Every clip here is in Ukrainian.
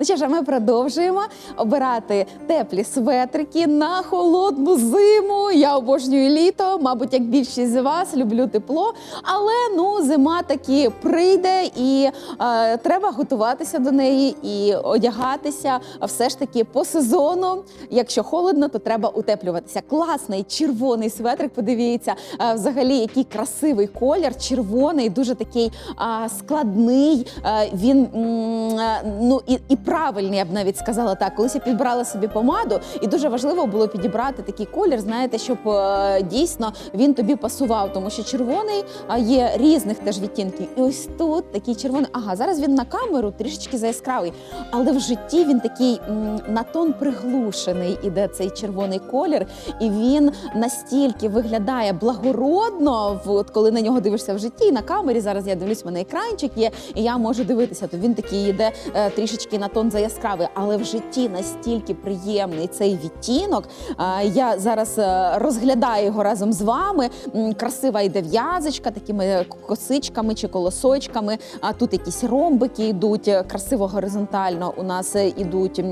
Ну що ж, ми продовжуємо обирати теплі светрики на холодну зиму. Я обожнюю літо, мабуть, як більшість з вас люблю тепло. Але ну зима таки прийде, і е, треба готуватися до неї і одягатися все ж таки по сезону. Якщо холодно, то треба утеплюватися. Класний червоний светрик. Подивіться, е, взагалі, який красивий колір, червоний, дуже такий а, складний. Е, він м, е, ну і, і правильний, я б навіть сказала так. Колись я підбирала собі помаду, і дуже важливо було підібрати такий колір, знаєте, щоб е, дійсно він тобі пасував, тому що червоний є різних теж відтінків. І ось тут такий червоний. Ага, зараз він на камеру трішечки заяскравий, але в житті він такий на тон приглушений іде цей червоний колір, і він настільки виглядає благородно, от коли на нього дивишся в житті. І на камері зараз я дивлюсь, в мене екранчик є, і я можу дивитися. То він такий йде е, трішечки на тон заяскравий, але в житті настільки приємний цей відтінок. Е, я зараз е, розглядаю його разом з вами. Красива йде в'язочка, такими косичками чи колосочками. А тут якісь ромбики йдуть е, красиво горизонтально. У нас е, ідуть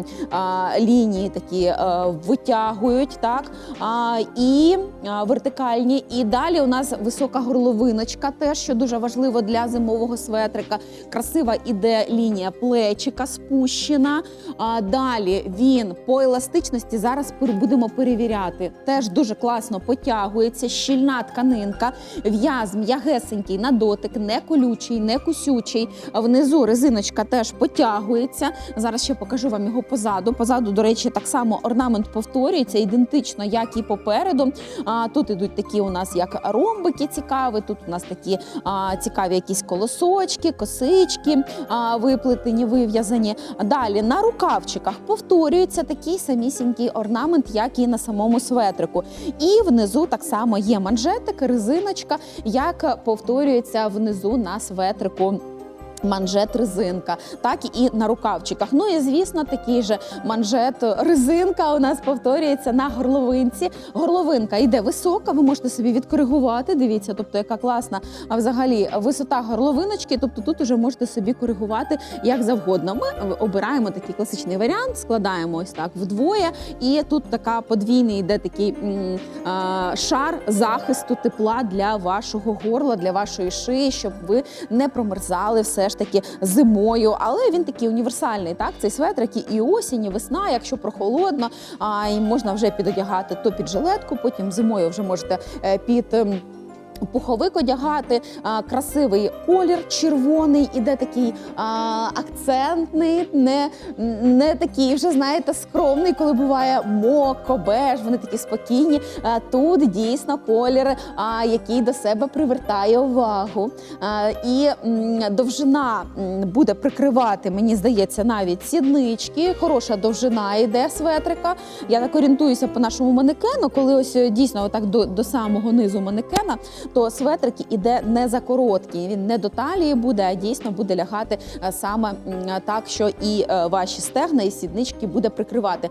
лінії такі е, витягують, так і вертикальні. І далі у нас висока горловиночка, теж що дуже важливо для зимового светрика. Красива іде лінія плечика спущена. А, далі він по еластичності зараз будемо перевіряти. Теж дуже класно потягується, щільна тканинка, в'яз м'ягесенький на дотик, не колючий, не кусючий. Внизу резиночка теж потягується. Зараз ще покажу вам його позаду. Позаду, до речі, так само орнамент повторюється ідентично, як і попереду. А, тут ідуть такі у нас як ромбики цікаві. Тут у нас такі а, цікаві якісь колосочки, косички а, виплетені, вив'язані. Далі на рукавчиках повторюється такий самісінький орнамент, як і на самому светрику. І внизу так само є манжетик, резиночка, як повторюється внизу на светрику. Манжет резинка, так і на рукавчиках. Ну і звісно, такий же манжет резинка у нас повторюється на горловинці. Горловинка йде висока, ви можете собі відкоригувати. Дивіться, тобто яка класна. А взагалі висота горловиночки, тобто тут уже можете собі коригувати як завгодно. Ми обираємо такий класичний варіант, складаємо ось так вдвоє, і тут така подвійний йде такий м, а, шар захисту тепла для вашого горла, для вашої шиї, щоб ви не промерзали все ж таки зимою. Але він такий універсальний. Так, цей светр, і- і осінь, і весна, якщо прохолодно, а і можна вже підодягати то під жилетку, потім зимою вже можете е, під. Пуховик одягати, а, красивий колір червоний, іде такий а, акцентний, не, не такий вже, знаєте, скромний, коли буває моко, беж, вони такі спокійні. А, тут дійсно колір, а, який до себе привертає увагу. А, і м, довжина буде прикривати, мені здається, навіть сіднички. Хороша довжина йде светрика. Я так орієнтуюся по нашому манекену, коли ось е, дійсно отак до, до самого низу манекена, то светрик іде не за короткий. Він не до талії буде, а дійсно буде лягати е, саме так, що і е, ваші стегна, і сіднички буде прикривати.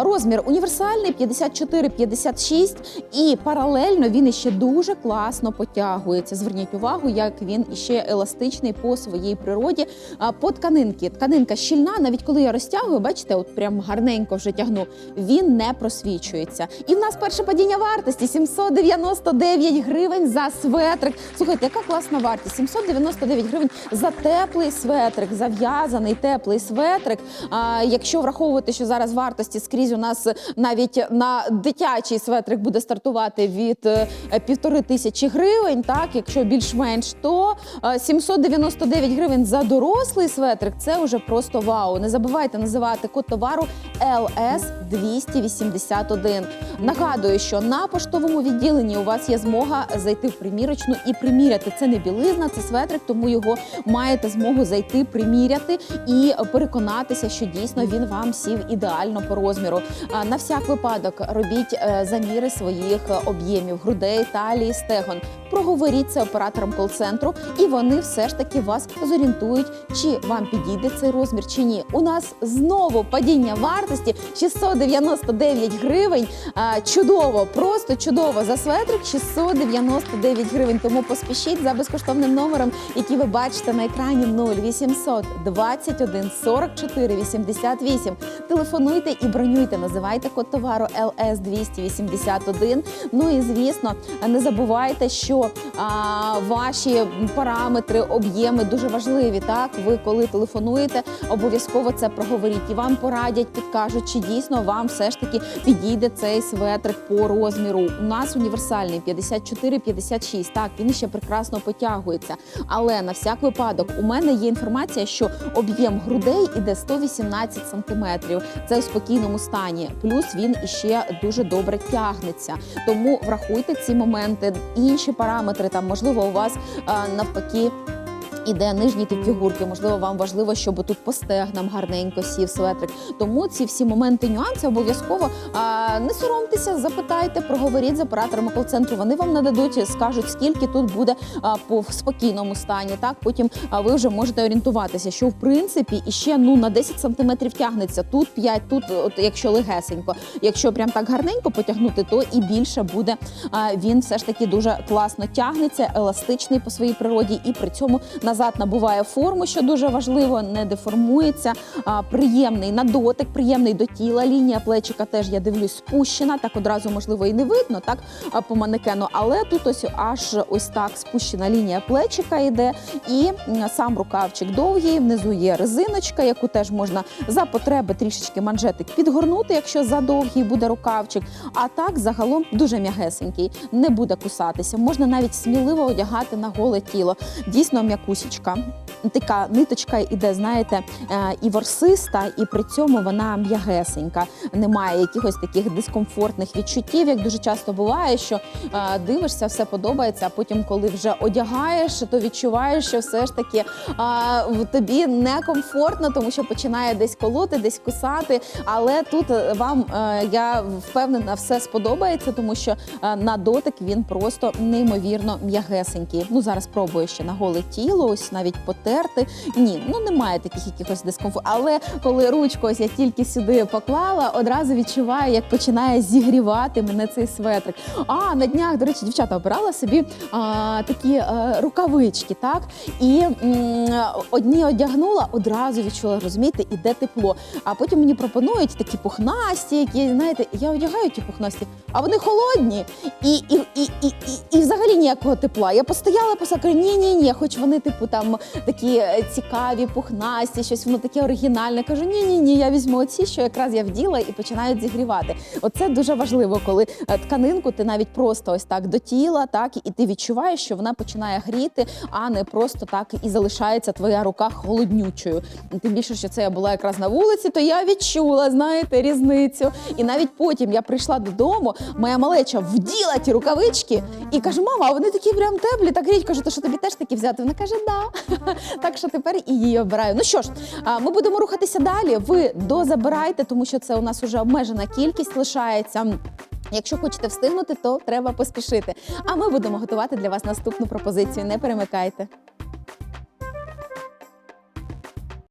Розмір універсальний 54-56 і паралельно він іще дуже класно потягується. Зверніть увагу, як він іще еластичний по своїй природі. По тканинки. Тканинка щільна, навіть коли я розтягую, бачите, от прям гарненько вже тягну, він не просвічується. І в нас перше падіння вартості 799 гривень за светрик. Слухайте, яка класна вартість? 799 гривень за теплий светрик, зав'язаний теплий светрик. А, якщо враховувати, що зараз вартості скрізь у нас навіть на дитячий светрик буде стартувати від е, півтори тисячі гривень, так якщо більш-менш, то е, 799 гривень за дорослий светрик це вже просто вау. Не забувайте називати код товару LS 281. Нагадую, що на поштовому відділенні у вас є змога зайти в примірочну і приміряти. Це не білизна, це светрик, тому його маєте змогу зайти, приміряти і переконатися, що дійсно він вам сів ідеально по розміру. На всяк випадок робіть е, заміри своїх об'ємів грудей, талії, стегон. Проговоріть це операторам кол-центру, і вони все ж таки вас зорієнтують, чи вам підійде цей розмір, чи ні. У нас знову падіння вартості. Вартості 699 гривень. Чудово, просто чудово. За светрик 699 гривень. Тому поспішіть за безкоштовним номером, який ви бачите на екрані 0800 21 44 88. Телефонуйте і бронюйте. Називайте код товару ЛС 281. Ну і звісно, не забувайте, що а, ваші параметри, об'єми дуже важливі. Так, ви коли телефонуєте, обов'язково це проговоріть і вам порадять, підкажуть, чи дійсно вам все ж таки підійде цей светрик по розміру. У нас універсальний 54-56. Так, він ще прекрасно потягується. Але на всяк випадок у мене є інформація, що об'єм грудей іде 118 сантиметрів. Це у спокійному стані. Плюс він іще дуже добре тягнеться. Тому врахуйте ці моменти. Інші параметри там, можливо, у вас навпаки. Іде нижній тип фігурки, можливо, вам важливо, щоб тут по стегнам гарненько сів светрик. Тому ці всі моменти, нюанси обов'язково не соромтеся, запитайте, проговоріть з операторами кол-центру. Вони вам нададуть, скажуть, скільки тут буде по спокійному стані. Так потім ви вже можете орієнтуватися, що в принципі іще ну на 10 сантиметрів тягнеться. Тут 5, тут, от якщо легесенько. Якщо прям так гарненько потягнути, то і більше буде. Він все ж таки дуже класно тягнеться, еластичний по своїй природі, і при цьому назад набуває форму, що дуже важливо, не деформується. Приємний на дотик, приємний до тіла. Лінія плечика теж я дивлюсь спущена. Так одразу можливо і не видно, так по манекену. Але тут ось аж ось так спущена лінія плечика йде, і сам рукавчик довгий. Внизу є резиночка, яку теж можна за потреби трішечки манжетик підгорнути, якщо задовгий буде рукавчик. А так загалом дуже м'ягесенький, не буде кусатися. Можна навіть сміливо одягати на голе тіло. Дійсно м'якусічка. Така ниточка іде, знаєте, е, і ворсиста, і при цьому вона м'ягесенька. Немає якихось таких дискомфортних відчуттів, як дуже часто буває, що е, дивишся, все подобається. А потім, коли вже одягаєш, то відчуваєш, що все ж таки тобі некомфортно, тому що починає десь колоти, десь кусати. Але тут е, вам я впевнена, все сподобається, тому що на дотик він просто неймовірно м'ягесенький. Ну зараз пробую ще на голе тіло, ось навіть потерти. Ні, ну немає таких якихось дискомфортів. Але коли ручку ось я тільки сюди поклала, одразу відчуваю, як починає зігрівати мене цей светрик. А на днях, до речі, дівчата обирала собі а, такі е, рукавички, так і м, одні одягнула, одразу відчула, розумієте, іде тепло. А потім мені пропонують такі пухнасті, які знаєте, я одягаю ті пухнасті, а вони холодні і, і, і, і, і, і взагалі ніякого тепла. Я постояла, посакаю, ні, ні, ні, хоч вони, типу, там такі е, цікаві, пухнасті, щось воно таке оригінальне. Кажу, ні, ні, ні, я візьму оці, що якраз я вділа і починають зігрівати. Оце дуже важливо, коли е, тканинку ти навіть просто ось так до тіла, так і ти відчуваєш, що вона починає гріти, а не просто так і залишається твоя рука холоднючою. Тим більше, що це я була якраз на вулиці, то я відчула, знаєте, різницю. І навіть потім я прийшла додому, моя малеча вділа ті рукавички і каже: мама, а вони такі прям теплі, так гріть. Кажу, то що тобі теж такі взяти? Вона каже, да. Так що тепер і її обираю. Ну що ж, ми будемо рухатися далі. Ви дозабирайте, тому що це у нас уже обмежена кількість лишається. Якщо хочете встигнути, то треба поспішити. А ми будемо готувати для вас наступну пропозицію. Не перемикайте.